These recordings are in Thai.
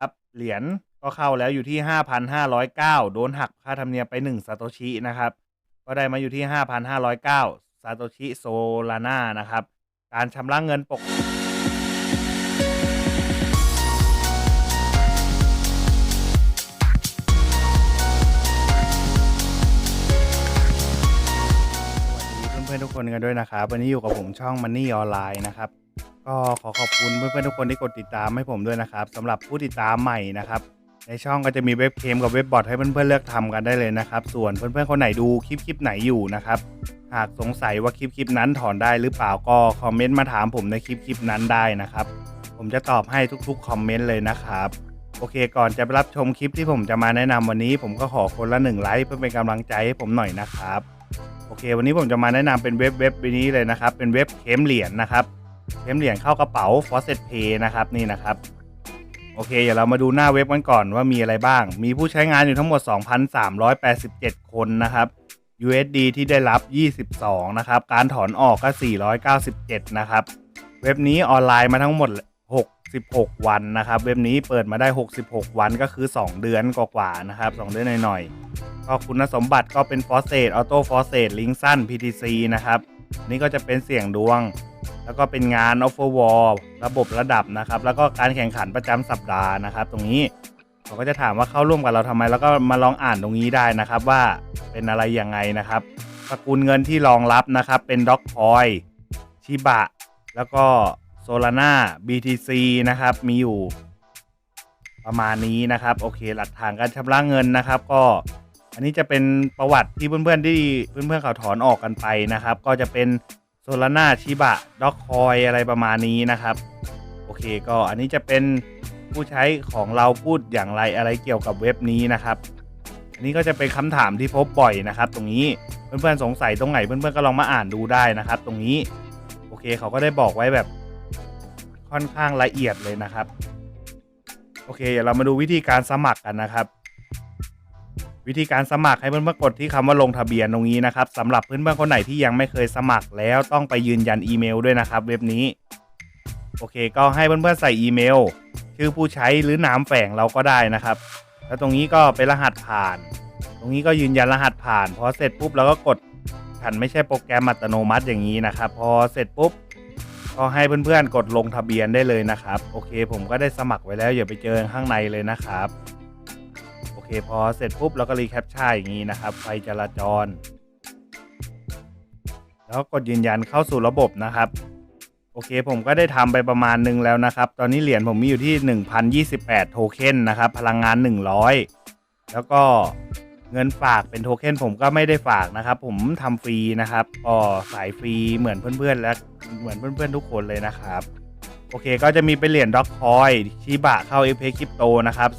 ครับเหรียญก็เข้าแล้วอยู่ที่ 5,509 โดนหักค่าธรรมเนียมไป 1 ซาโตชิ นะครับ ก็ได้มาอยู่ที่ 5,509 ซาโตชิโซลาน่านะครับ การชำระเงินปกสวัสดีเพื่อนๆทุกคนกันด้วยนะครับ วันนี้อยู่กับผมช่อง Money ออนไลน์นะครับ ก็ขอขอบคุณเพื่อนๆทุกคนที่กดติดตามให้ผมด้วยนะครับสำหรับผู้ติดตามใหม่นะครับ ในช่องก็จะมีเว็บเคมกับเว็บบอทให้เพื่อนๆเลือกทำกันได้เลยนะครับ ส่วนเพื่อนๆคนไหนดูคลิปคลิปไหนอยู่นะครับ หากสงสัยว่าคลิปคลิปนั้นถอนได้หรือเปล่าก็คอมเมนต์มาถามผมในคลิปคลิปนั้นได้นะครับ ผมจะตอบให้ทุกๆคอมเมนต์เลยนะครับโอเคก่อนจะไปรับชมคลิปที่ผมจะมาแนะนำวันนี้ ผมก็ขอคนละหนึ่งไลค์เพื่อเป็นกำลังใจให้ผมหน่อยนะครับ โอเค วันนี้ผมจะมาแนะนำเป็นเว็บเว็บนี้เลยนะครับ เป็นเว็บเข็มเหรียญนะครับ เข็มเหรียญเข้ากระเป๋า Faucet Pay นะครับนี่นะครับ โอเค เดี๋ยวเรามาดูหน้าเว็บกันก่อนว่ามีอะไรบ้าง มีผู้ใช้งานอยู่ทั้งหมด 2,387 คนนะครับ USD ที่ได้รับ 22 นะครับ การถอนออกก็ 497 นะครับ เว็บนี้ออนไลน์มาทั้งหมด 66 วันนะครับ เว็บนี้เปิดมาได้ 66 วันก็คือ 2 เดือนกว่าๆนะครับ 2 เดือนหน่อยๆ ก็คุณสมบัติก็เป็น f o r c e t Auto f o r c e t ลิงสั้น PTC นะครับ นี่ก็จะเป็นเสี่ยงดวง แล้วก็เป็นงาน Offer w a l ระบบระดับนะครับ แล้วก็การแข่งขันประจำสัปดาห์นะครับ ตรงนี้เขาก็จะถามว่าเข้าร่วมกับเราทำไม แล้วก็มาลองอ่านตรงนี้ได้นะครับว่าเป็นอะไรยังไงนะครับสกุลเงินที่รองรับนะครับ เป็น Doc Coin ชิบะ แล้วก็ Solana BTC นะครับ มีอยู่ประมาณนี้นะครับ โอเคหลักฐานการชำระเงินนะครับ ก็อันนี้จะเป็นประวัติที่เพื่อนๆที่เพื่อนๆเขาถอนออกกันไปนะครับ ก็จะเป็น โซลาน่าชิบะด็อกคอยอะไรประมาณนี้นะครับ โอเคก็อันนี้จะเป็นผู้ใช้ของเราพูดอย่างไรอะไรเกี่ยวกับเว็บนี้นะครับ อันนี้ก็จะเป็นคำถามที่พบบ่อยนะครับ ตรงนี้เพื่อนๆสงสัยตรงไหนเพื่อนๆก็ลองมาอ่านดูได้นะครับ ตรงนี้ โอเคเขาก็ได้บอกไว้แบบค่อนข้างละเอียดเลยนะครับ โอเคเดี๋ยวเรามาดูวิธีการสมัครกันนะครับ วิธีการสมัครให้เพื่อนๆกดที่คำว่าลงทะเบียนตรงนี้นะครับสำหรับเพื่อนๆคนไหนที่ยังไม่เคยสมัครแล้วต้องไปยืนยันอีเมลด้วยนะครับ เว็บนี้ โอเค ก็ให้เพื่อนๆใส่อีเมล ชื่อผู้ใช้หรือนามแฝงเราก็ได้นะครับ แล้วตรงนี้ก็เป็นรหัสผ่าน ตรงนี้ก็ยืนยันรหัสผ่านพอเสร็จปุ๊บเราก็กดฉันไม่ใช่โปรแกรมอัตโนมัติอย่างนี้นะครับ พอเสร็จปุ๊บก็ให้เพื่อนๆกดลงทะเบียนได้เลยนะครับ โอเค ผมก็ได้สมัครไว้แล้วอย่าไปเจอข้างในเลยนะครับ เคพอเสร็จปุ๊บเราก็รีแคปชั่นอย่างนี้นะครับ ไฟจราจร แล้วกดยืนยันเข้าสู่ระบบนะครับ โอเคผมก็ได้ทำไปประมาณหนึงแล้วนะครับ ตอนนี้เหรียญผมมีอยู่ที่ 1,028 โทเค็นนะครับ พลังงาน 100 แล้วก็เงินฝากเป็นโทเค็นผมก็ไม่ได้ฝากนะครับ ผมทำฟรีนะครับก็สายฟรีเหมือนเพื่อนๆ และเหมือนเพื่อนๆ ทุกคนเลยนะครับ โอเคก็จะมีเป็นเหรียญด็อกคอยชิบะเข้าเอฟเพคริปโตนะครับ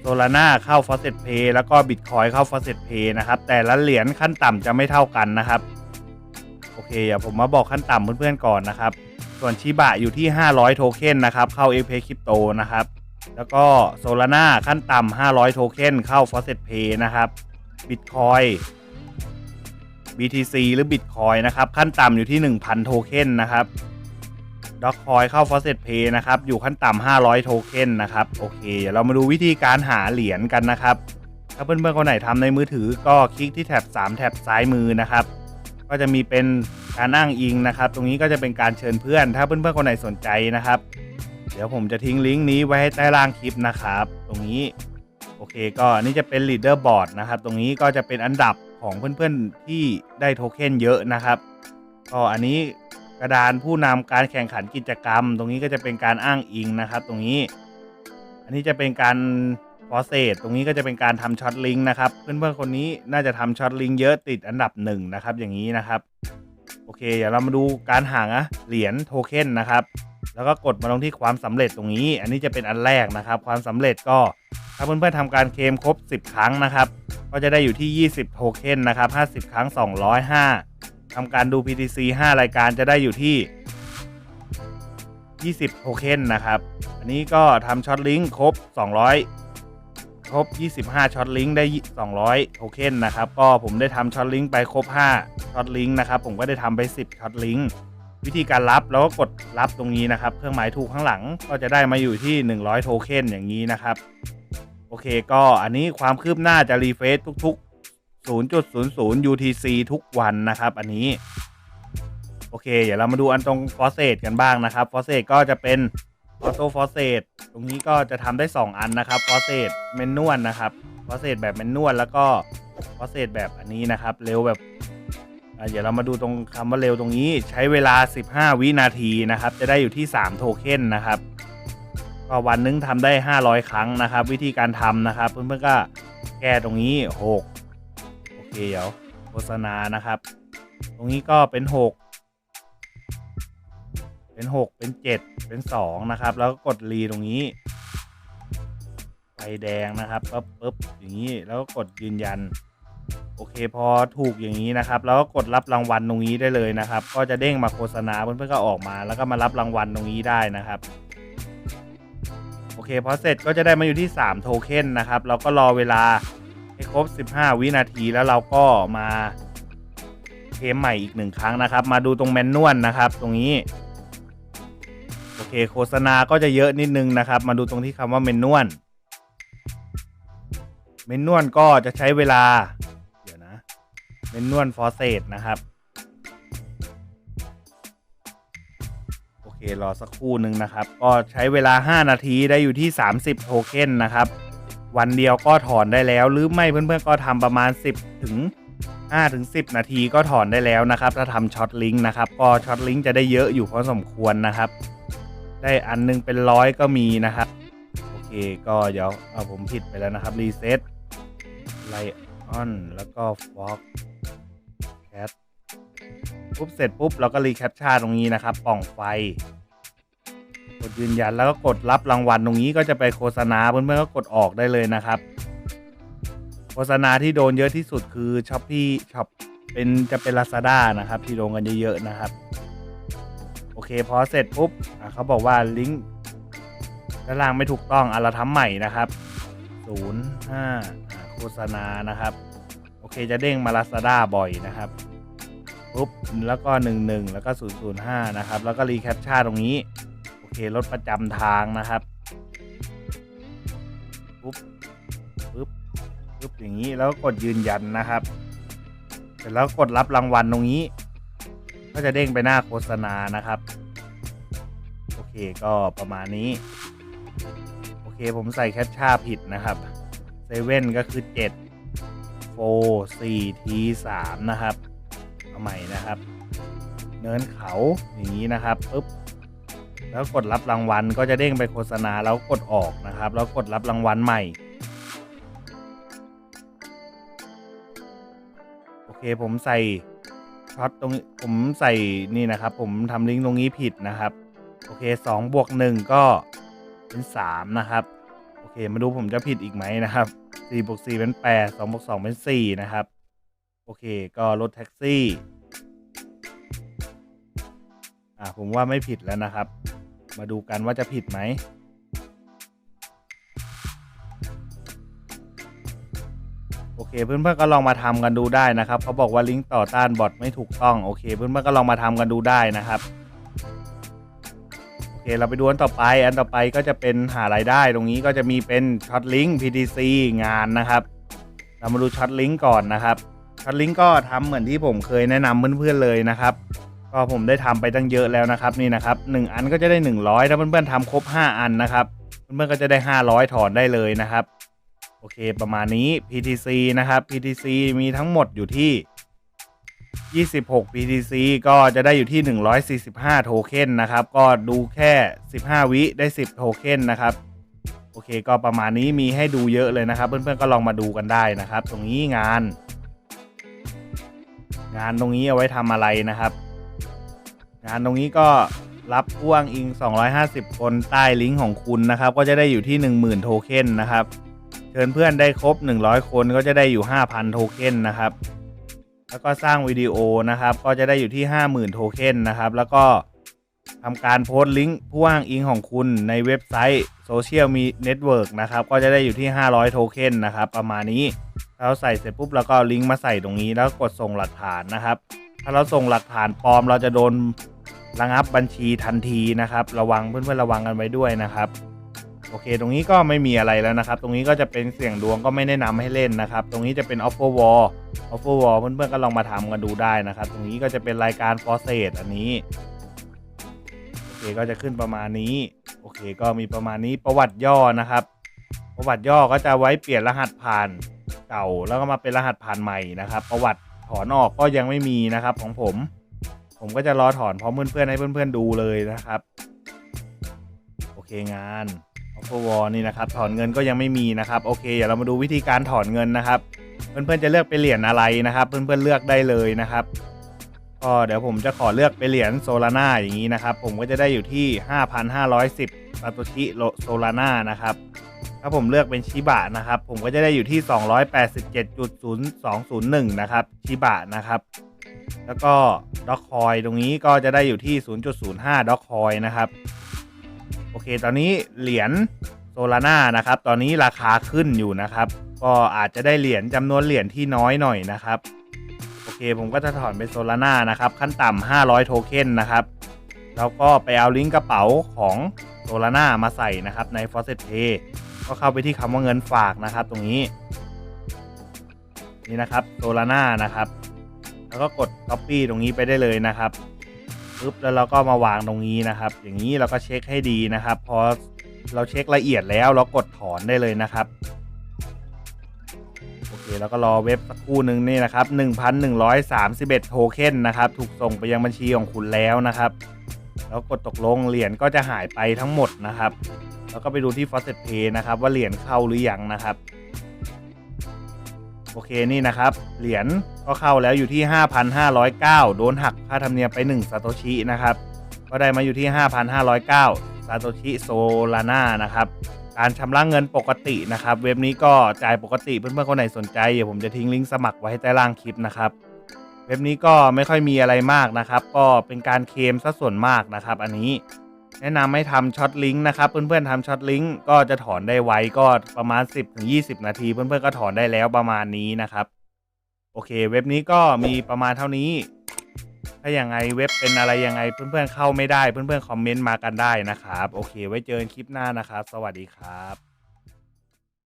โซลาร่าเข้า f a u c e t Pay แล้วก็ Bitcoin เข้า f a u c e t Pay นะครับ แต่ละเหรียญขั้นต่ำจะไม่เท่ากันนะครับ โอเคเดี๋ยวผมมาบอกขั้นต่ำเพื่อนๆก่อนนะครับ ส่วนชิบะอยู่ที่ 500 โทเค็นนะครับ เข้า f p Crypto นะครับ แล้วก็โซลาร่าขั้นต่ำ500 โทเค็นเข้า f a u c e t Pay นะครับ Bitcoin BTC หรือ Bitcoin นะครับ ขั้นต่ำอยู่ที่ 1,000 โทเค็นนะครับ ด็อกคอยเข้า f a u c e t Pay นะครับ อยู่ขั้นต่ำ500 โทเค็นนะครับ โอเค เดี๋ยวเรามาดูวิธีการหาเหรียญกันนะครับ ถ้าเพื่อนๆคนไหนทำในมือถือก็คลิกที่แท็บ 3 แท็บซ้ายมือนะครับ ก็จะมีเป็นการอ้างอิงนะครับ ตรงนี้ก็จะเป็นการเชิญเพื่อน ถ้าเพื่อนๆคนไหนสนใจนะครับ เดี๋ยวผมจะทิ้งลิงก์นี้ไว้ให้ใต้ล่างคลิปนะครับ ตรงนี้โอเคก็นนี้จะเป็น leader board นะครับ ตรงนี้ก็จะเป็นอันดับของเพื่อนๆที่ได้โทเค็นเยอะนะครับก็อันนี้ กระดานผู้นำการแข่งขันกิจกรรม ตรงนี้ก็จะเป็นการอ้างอิงนะครับ ตรงนี้ อันนี้จะเป็นการฟอเซตตรงนี้ก็จะเป็นการทำช็อตลิงก์นะครับ เพื่อนๆคนนี้น่าจะทำช็อตลิงก์เยอะติดอันดับหนึ่งนะครับ อย่างนี้นะครับ โอเค เดี๋ยวเรามาดูการหาเหรียญโทเค็นนะครับ แล้วก็กดมาลงที่ความสำเร็จตรงนี้ อันนี้จะเป็นอันแรกนะครับ ความสำเร็จก็ถ้าเพื่อนๆทำการเคมครบ 10 ครั้งนะครับ ก็จะได้อยู่ที่ 20 โทเค็นนะครับ 50 ครั้ง 205 ทำการดู PTC 5 รายการจะได้อยู่ที่ 20 โทเค็นนะครับ อันนี้ก็ทำช็อตลิงก์ครบ 200 ครบ 25 ช็อตลิงก์ได้ 200 โทเค็นนะครับ ก็ผมได้ทำช็อตลิงก์ไปครบ 5 ช็อตลิงก์นะครับ ผมก็ได้ทำไป 10 ช็อตลิงก์วิธีการรับแล้วก็กดรับตรงนี้นะครับ เครื่องหมายถูกข้างหลังก็จะได้มาอยู่ที่ 100 โทเค็นอย่างนี้นะครับ โอเคก็อันนี้ความคืบหน้าจะรีเฟซทุก ๆ 0.00 UTC ทุกวันนะครับ อันนี้ โอเค เดี๋ยวเรามาดูอันตรงฟอสเซตกันบ้างนะครับฟอสเซตก็จะเป็นออโต้ฟอสเซตตรงนี้ก็จะทำได้ 2 อันนะครับฟอสเซตเมนนวลนะครับฟอสเซตแบบเมนนวลแล้วก็ฟอสเซตแบบอันนี้นะครับ เร็วแบบเดี๋ยวเรามาดูตรงคำว่าเร็วตรงนี้ใช้เวลา 15 วินาทีนะครับ จะได้อยู่ที่ 3 โทเค็นนะครับก็วันนึงทำได้ 500 ครั้งนะครับ วิธีการทำนะครับ เพื่อนๆก็แก้ตรงนี้ 6 เดี๋ยวโฆษณานะครับ ตรงนี้ก็เป็น 6 เป็น 6 เป็น 7 เป็น 2 นะครับ แล้วก็กดรีตรงนี้ ไฟแดงนะครับปึ๊บปึ๊บอย่างนี้แล้วก็กดยืนยัน โอเคพอถูกอย่างนี้นะครับ แล้วก็กดรับรางวัลตรงนี้ได้เลยนะครับ ก็จะเด้งมาโฆษณาเพื่อนๆก็ออกมา แล้วก็มารับรางวัลตรงนี้ได้นะครับโอเคพอเสร็จก็จะได้มาอยู่ที่ 3 โทเค็นนะครับ เราก็รอเวลา ครบ 15 วินาทีแล้วเราก็มาเคลมใหม่อีกหนึ่งครั้งนะครับ มาดูตรงแมนนวลนะครับ ตรงนี้โอเคโฆษณาก็จะเยอะนิดนึงนะครับ มาดูตรงที่คำว่าเมนนวลเมนนวลก็จะใช้เวลา เดี๋ยวนะเมนนวลฟอสเซตนะครับโอเครอสักครู่หนึ่งนะครับ ก็ใช้เวลา 5 นาทีได้อยู่ที่ 30 โทเค็นนะครับ วันเดียวก็ถอนได้แล้ว หรือไม่เพื่อนๆก็ทำประมาณ 10 ถึง5ถึง10 นาทีก็ถอนได้แล้วนะครับ ถ้าทำช็อตลิงก์นะครับ ก็ช็อตลิงก์จะได้เยอะอยู่พอสมควรนะครับ ได้อันนึงเป็นร้อยก็มีนะครับ โอเคก็เดี๋ยวเอาผมผิดไปแล้วนะครับรีเซ็ตไลออนแล้วก็ฟ็อกแคทปุ๊บเสร็จปุ๊บเราก็รีแคปชั่นตรงนี้นะครับ ป่องไฟ กดยืนยันแล้วก็กดรับรางวัลตรงนี้ก็จะไปโฆษณาเพื่อนๆก็กดออกได้เลยนะครับ โฆษณาที่โดนเยอะที่สุดคือช้อปปี้ช็อปเป็นจะเป็น Lazada นะครับ ที่โดนกันเยอะๆนะครับ โอเคพอเสร็จปุ๊บเขาบอกว่าลิงก์ด้านล่างไม่ถูกต้องอะเราทำใหม่นะครับ05โฆษณานะครับ โอเคจะเด้งมา Lazada บ่อยนะครับปุ๊บแล้วก็ 11 แล้วก็ 005 นะครับ แล้วก็รีแคปชั่นตรงนี้ เครถประจำทางนะครับปุ๊บปุ๊บปุ๊บอย่างนี้แล้วกดยืนยันนะครับเสร็จแล้วกดรับรางวัลตรงนี้ ก็จะเด้งไปหน้าโฆษณานะครับ โอเคก็ประมาณนี้ โอเคผมใส่แคปชั่นผิดนะครับเซเว่นก็คือ7 4 4 T 3นะครับเอาใหม่นะครับ เนินเขาอย่างนี้นะครับปุ๊บ แล้วกดรับรางวัลก็จะเด้งไปโฆษณาแล้วกดออกนะครับ แล้วกดรับรางวัลใหม่ โอเคผมใส่ช็อตตรงผมใส่นี่นะครับ ผมทำลิงก์ตรงนี้ผิดนะครับ โอเค2บวก1ก็เป็น3นะครับ โอเคมาดูผมจะผิดอีกไหมนะครับ4บวก4เป็น8 2บวก2เป็น4นะครับ โอเคก็รถแท็กซี่อ่าผมว่าไม่ผิดแล้วนะครับ มาดูกันว่าจะผิดไหมโอเคเพื่อนๆก็ลองมาทำกันดูได้นะครับเขาบอกว่าลิงก์ต่อต้านบอทไม่ถูกต้องโอเค เพื่อนๆก็ลองมาทำกันดูได้นะครับโอเคเราไปดูอันต่อไป อันต่อไปก็จะเป็นหารายได้ ตรงนี้ก็จะมีเป็นช็อตลิงก์ PTC งานนะครับ เรามาดูช็อตลิงก์ก่อนนะครับช็อตลิงก์ก็ทำเหมือนที่ผมเคยแนะนำเพื่อนๆเลยนะครับ ก็ผมได้ทำไปตั้งเยอะแล้วนะครับนี่นะครับ1อันก็จะได้ 100ถ้าเพื่อนๆทำครบ 5 อันนะครับเพื่อนๆก็จะได้ 500 ถอนได้เลยนะครับ โอเคประมาณนี้ PTC นะครับ PTC มีทั้งหมดอยู่ที่ 26 PTC ก็จะได้อยู่ที่ 145 โทเค็นนะครับ ก็ดูแค่ 15 วิได้ 10 โทเค็นนะครับโอเคก็ประมาณนี้มีให้ดูเยอะเลยนะครับ เพื่อนๆก็ลองมาดูกันได้นะครับ ตรงนี้งาน งานตรงนี้เอาไว้ทำอะไรนะครับ งานตรงนี้ก็รับพ่วงอิง 250 คนใต้ลิงก์ของคุณนะครับ ก็จะได้อยู่ที่ 10,000 โทเค็นนะครับ เชิญเพื่อนได้ครบ 100 คนก็จะได้อยู่ 5,000 โทเค็นนะครับ แล้วก็สร้างวิดีโอนะครับ ก็จะได้อยู่ที่ 50,000 โทเค็นนะครับ แล้วก็ทำการโพสต์ลิงก์ผู้อ้างอิงของคุณในเว็บไซต์โซเชียลมีเน็ตเวิร์กนะครับ ก็จะได้อยู่ที่ 500 โทเค็นนะครับ ประมาณนี้เราใส่เสร็จปุ๊บแล้วก็ลิงก์มาใส่ตรงนี้แล้วกดส่งหลักฐานนะครับ ถ้าเราส่งหลักฐานปลอม เราจะโดนระงับบัญชีทันทีนะครับ ระวังเพื่อนๆระวังกันไว้ด้วยนะครับ โอเค ตรงนี้ก็ไม่มีอะไรแล้วนะครับ ตรงนี้ก็จะเป็นเสี่ยงดวงก็ไม่แนะนำให้เล่นนะครับ ตรงนี้จะเป็น offer wall offer wall เพื่อนๆก็ลองมาทำกันดูได้นะครับ ตรงนี้ก็จะเป็นรายการ f o r s a t อันนี้โอเคก็จะขึ้นประมาณนี้ โอเค ก็มีประมาณนี้ประวัติย่อนะครับ ประวัติย่อก็จะไว้เปลี่ยนรหัสผ่านเก่าแล้วก็มาเป็นรหัสผ่านใหม่นะครับ ประวัติ ถอนออกก็ยังไม่มีนะครับของผม ผมก็จะรอถอนพร้อมเพื่อนๆให้เพื่อนๆดูเลยนะครับ โอเคงาน offer wall นี่นะครับถอนเงินก็ยังไม่มีนะครับโอเคเดี๋ยวเรามาดูวิธีการถอนเงินนะครับ เพื่อนๆจะเลือกเป็นเหรียญอะไรนะครับ เพื่อนๆเลือกได้เลยนะครับก็เดี๋ยวผมจะขอเลือกเป็นเหรียญโซลาร่าอย่างนี้นะครับ ผมก็จะได้อยู่ที่ 5,510ซาโตชิโซลาร่านะครับ ถ้าผมเลือกเป็นชิบะนะครับ ผมก็จะได้อยู่ที่ 287.0201 นะครับชิบะนะครับ แล้วก็ด็อกคอยตรงนี้ก็จะได้อยู่ที่ 0.05ด็อกคอยนะครับ โอเค ตอนนี้เหรียญโซลาร่านะครับ ตอนนี้ราคาขึ้นอยู่นะครับ ก็อาจจะได้เหรียญจำนวนเหรียญที่น้อยหน่อยนะครับ โอเค ผมก็จะถอนเป็นโซลาร่านะครับ ขั้นต่ำ500 โทเค็นนะครับ แล้วก็ไปเอาลิงก์กระเป๋าของโซลาร่ามาใส่นะครับใน f a u c e t Pay ก็เข้าไปที่คำว่าเงินฝากนะครับ ตรงนี้ นี่นะครับโซลาร่านะครับ แล้วก็กด Copy ตรงนี้ไปได้เลยนะครับปึ๊บแล้วเราก็มาวางตรงนี้นะครับ อย่างนี้เราก็เช็คให้ดีนะครับ พอเราเช็คละเอียดแล้วเรากดถอนได้เลยนะครับโอเคแล้วก็รอเว็บสักครู่หนึ่งนี่นะครับ 1,131โทเค็นนะครับ ถูกส่งไปยังบัญชีของคุณแล้วนะครับ แล้วกดตกลงเหรียญก็จะหายไปทั้งหมดนะครับ แล้วก็ไปดูที่ f a u c e t Pay นะครับ ว่าเหรียญเข้าหรือยังนะครับ โอเคนี่นะครับ เหรียญก็เข้าแล้วอยู่ที่ 5,509 โดนหักค่าธรรมเนียมไป1ซาโตชินะครับ ก็ได้มาอยู่ที่ 5,509ซาโตชิโซลาน่านะครับการชำระเงินปกตินะครับ เว็บนี้ก็จ่ายปกติเพื่อนๆคนไหนสนใจเดี๋ยวผมจะทิ้งลิงก์สมัครไว้ให้ใต้ล่างคลิปนะครับ เว็บนี้ก็ไม่ค่อยมีอะไรมากนะครับ ก็เป็นการเคมซะส่วนมากนะครับ อันนี้แนะนำให้ทำช็อตลิงก์นะครับ เพื่อนๆทำช็อตลิงก์ก็จะถอนได้ไวก็ประมาณ 10-20 นาที เพื่อนๆก็ถอนได้แล้วประมาณนี้นะครับ โอเค เว็บนี้ก็มีประมาณเท่านี้ ถ้าอย่างไงเว็บเป็นอะไรยังไงเพื่อนๆเข้าไม่ได้เพื่อนๆคอมเมนต์มากันได้นะครับ โอเค ไว้เจอกันคลิปหน้านะครับ สวัสดีครับ